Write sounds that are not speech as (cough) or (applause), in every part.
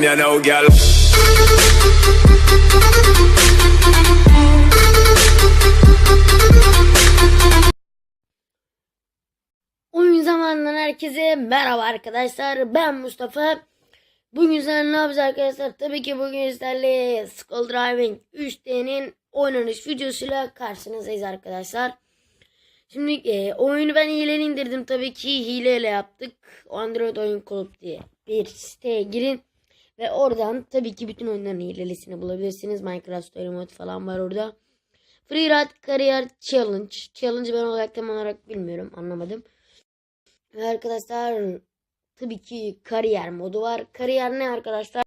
come, you know, girl. Oyun zamanından herkese merhaba arkadaşlar. Ben Mustafa. Bugün sizlerle ne yapacağız arkadaşlar? Tabii ki bugün sizlerle Skull Driving 3D'nin oynanış videosuyla karşınızdayız arkadaşlar. Şimdi e, oyunu ben hileli indirdim. Tabii ki hileyle yaptık. Android Oyun Kulüp diye bir siteye girin. Ve oradan tabii ki bütün oyunların hilelisini bulabilirsiniz. Minecraft Story Mode falan var orada. Free Ride Career Challenge. Challenge ben olarak tam olarak bilmiyorum. Anlamadım. Ve arkadaşlar tabii ki kariyer modu var. Kariyer ne arkadaşlar?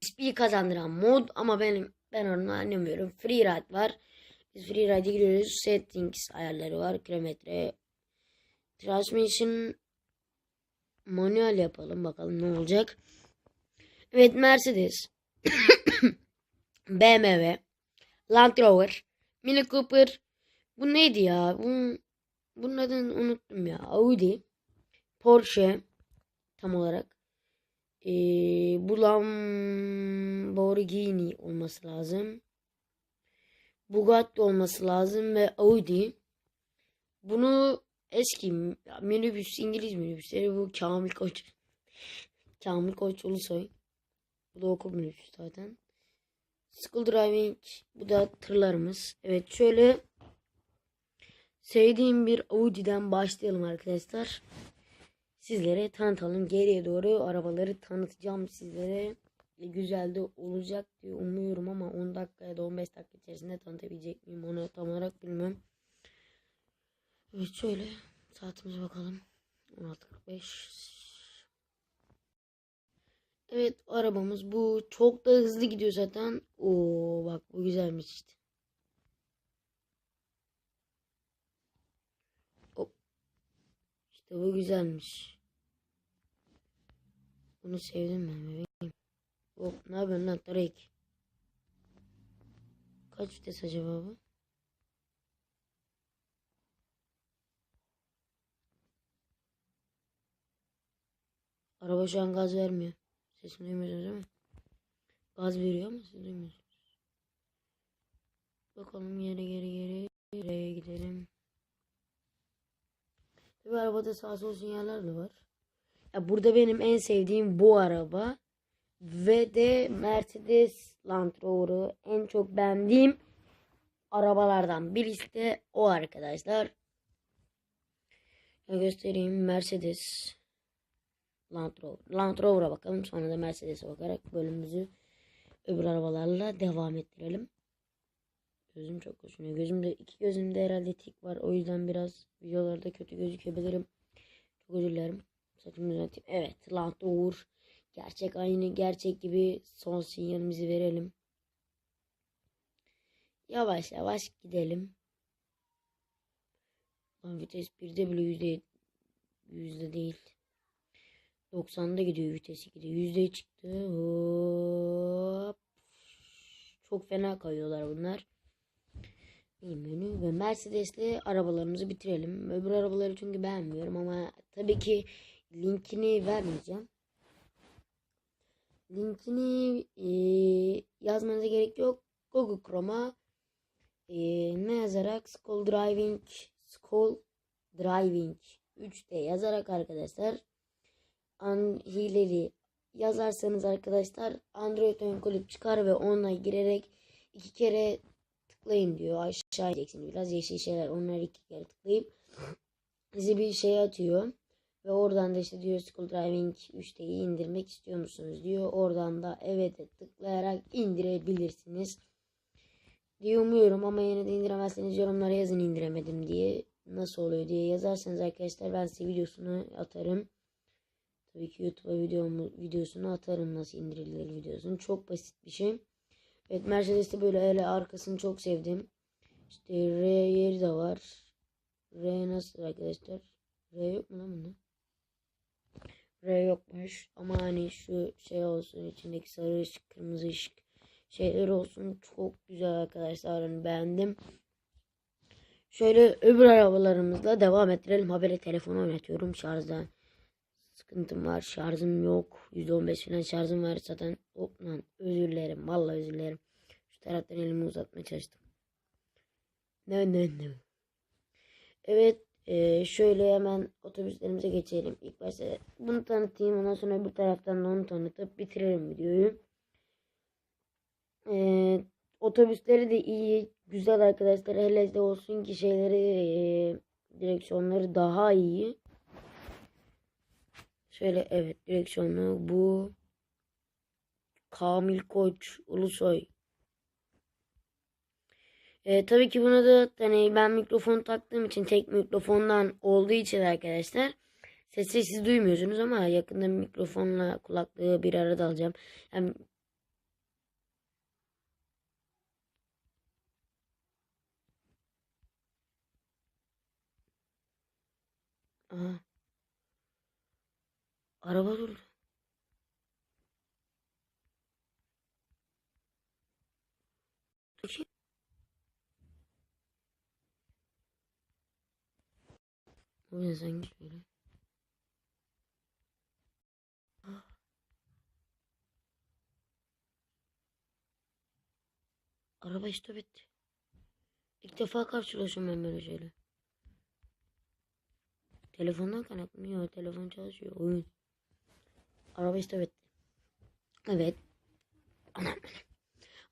XP kazandıran mod ama benim ben onu anlamıyorum. Free ride var. Biz free ride'e giriyoruz. Settings ayarları var. Kilometre. Transmission manuel yapalım bakalım ne olacak. Evet Mercedes. (coughs) BMW. Land Rover. Mini Cooper. Bu neydi ya? Bu, bunun adını unuttum ya. Audi. Porsche tam olarak. Ee, bu Lamborghini olması lazım. Bugatti olması lazım ve Audi. Bunu eski minibüs İngiliz minibüsleri bu Kamil Koç. Kamil Koç Ulusoy. Bu da okul minibüsü zaten. School Driving. Bu da tırlarımız. Evet şöyle sevdiğim bir Audi'den başlayalım arkadaşlar sizlere tanıtalım. Geriye doğru arabaları tanıtacağım sizlere. E, güzel de olacak diye umuyorum ama 10 dakika ya da 15 dakika içerisinde tanıtabilecek miyim onu tam olarak bilmiyorum. Evet şöyle saatimize bakalım. 16.45 Evet arabamız bu. Çok da hızlı gidiyor zaten. Oo bak bu güzelmiş işte. Hop. İşte bu güzelmiş. Bunu sevdim ben bebeğim. Hop ne yapıyorsun lan Tarık? Kaç vites acaba bu? Araba şu an gaz vermiyor. Sesini duymuyorsunuz değil mi? Gaz veriyor ama siz duymuyorsunuz. Bakalım geri geri geri. Nereye gidelim? Tabi arabada sağ sol sinyaller de var. Ya burada benim en sevdiğim bu araba. Ve de Mercedes Land Rover'ı en çok beğendiğim arabalardan birisi de o arkadaşlar. Ya göstereyim Mercedes Land Rover. Land Rover'a bakalım sonra da Mercedes'e bakarak bölümümüzü öbür arabalarla devam ettirelim. Gözüm çok hoşuma. Gözümde iki gözümde herhalde tik var. O yüzden biraz videolarda kötü gözükebilirim. Çok özür dilerim. Saçımı düzelteyim. Evet. Land Rover. Gerçek aynı gerçek gibi son sinyalimizi verelim. Yavaş yavaş gidelim. Lan vites 1'de bile yüzde yüzde değil. 90'da gidiyor vitesi gidiyor. Yüzde çıktı. Hop. Çok fena kayıyorlar bunlar. Menü ve Mercedes'li arabalarımızı bitirelim. Öbür arabaları çünkü beğenmiyorum ama tabii ki linkini vermeyeceğim. Linkini e, yazmanıza gerek yok. Google Chrome'a e, ne yazarak School Driving School Driving 3D yazarak arkadaşlar an hileli yazarsanız arkadaşlar Android oyun kulüp çıkar ve onunla girerek iki kere tıklayın diyor. Aşağı ineceksiniz biraz yeşil şeyler onları iki kere tıklayıp sizi bir şey atıyor. Ve oradan da işte diyor School Driving 3'teyi indirmek istiyor musunuz diyor. Oradan da evet'e tıklayarak indirebilirsiniz. Diye umuyorum ama yine de indiremezseniz yorumlara yazın indiremedim diye. Nasıl oluyor diye yazarsanız arkadaşlar ben size videosunu atarım. Tabii ki YouTube'a videomu, videosunu atarım nasıl indirilir videosunu. Çok basit bir şey. Evet Mercedes'te böyle öyle arkasını çok sevdim. İşte R yeri de var. R nasıl arkadaşlar? R yok mu lan bunda? R yokmuş. Ama hani şu şey olsun içindeki sarı ışık, kırmızı ışık şeyler olsun. Çok güzel arkadaşlar. Yani beğendim. Şöyle öbür arabalarımızla devam ettirelim. Habere telefonu oynatıyorum şarjdan. Sıkıntım var. Şarjım yok. %15 falan şarjım var zaten. Hop lan özür dilerim. Vallahi özür dilerim. Şu taraftan elimi uzatmaya çalıştım. Ne ne ne. Evet e, şöyle hemen otobüslerimize geçelim. İlk başta bunu tanıtayım. Ondan sonra bir taraftan da onu tanıtıp bitirelim videoyu. E, otobüsleri de iyi. Güzel arkadaşlar. Hele de olsun ki şeyleri e, direksiyonları daha iyi. Şöyle evet direksiyonu bu Kamil Koç Ulusoy. Ee, tabii ki buna da hani ben mikrofon taktığım için tek mikrofondan olduğu için arkadaşlar sesi siz duymuyorsunuz ama yakında mikrofonla kulaklığı bir arada alacağım. Yani Aha. Araba durdu. Bu ne sanki böyle? Araba stop etti. İlk defa karşılaşıyorum ben böyle şeyle. Telefondan? Yok telefon çalışıyor. Oyun. Araba etti. Evet. Anam.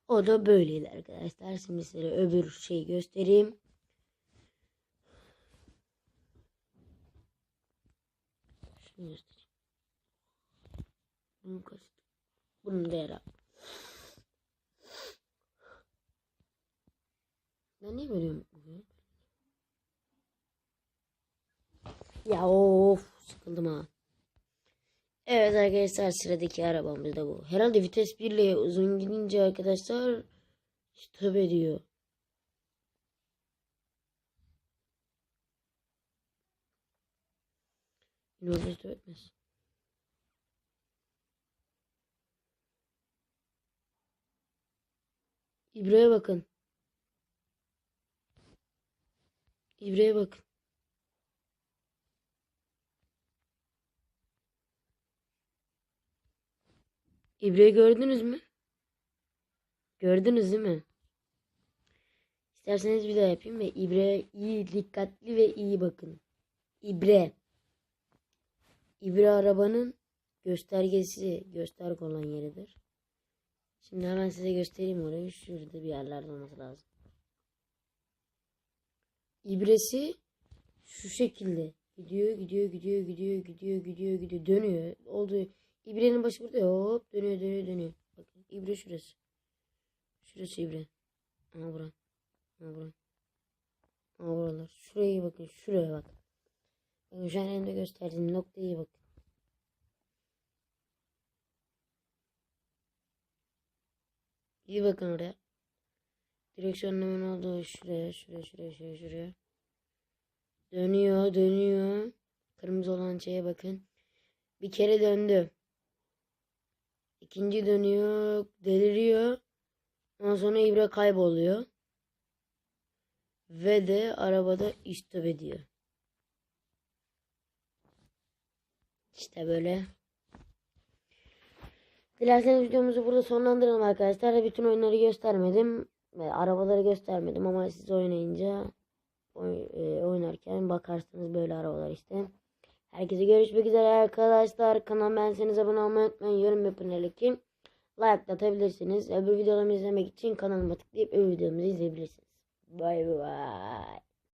O da böyleydi arkadaşlar. Şimdi size öbür şeyi göstereyim. Şunu göstereyim. Bunu kaçtı. Bunun değeri. Ben niye böyle yapıyorum? Ya of sıkıldım ha. Evet arkadaşlar sıradaki arabamız da bu. Herhalde vites 1 ile uzun gidince arkadaşlar stop ediyor. Yine stop etmez. İbreye bakın. İbreye bakın. İbreyi gördünüz mü? Gördünüz değil mi? İsterseniz bir daha yapayım ve ibre iyi dikkatli ve iyi bakın. İbre. İbre arabanın göstergesi gösterge olan yeridir. Şimdi hemen size göstereyim orayı. Şurada bir yerlerde olması lazım. İbresi şu şekilde gidiyor, gidiyor, gidiyor, gidiyor, gidiyor, gidiyor, gidiyor, dönüyor. Oldu. İbrenin başı burada hop dönüyor dönüyor dönüyor. Bakın ibre şurası. Şurası ibre. Aha bura. Aha bura. Aha buralar. Şuraya bakın. Şuraya bak. Bakın şu an elimde gösterdiğim noktaya bakın. İyi bakın oraya. Direksiyonun hemen olduğu şuraya, şuraya, şuraya, şuraya, şuraya. Dönüyor, dönüyor. Kırmızı olan şeye bakın. Bir kere döndü. İkinci dönüyor, deliriyor. Ondan sonra ibre kayboluyor. Ve de arabada istop ediyor. İşte böyle. Dilerseniz videomuzu burada sonlandıralım arkadaşlar. Bütün oyunları göstermedim. Ve arabaları göstermedim ama siz oynayınca oy, e, oynarken bakarsınız böyle arabalar işte. Herkese görüşmek üzere arkadaşlar. Kanal beğenseniz abone olmayı unutmayın. Yorum yapın hele ki. Like atabilirsiniz. Öbür videolarımı izlemek için kanalıma tıklayıp öbür videomuzu izleyebilirsiniz. Bay bay.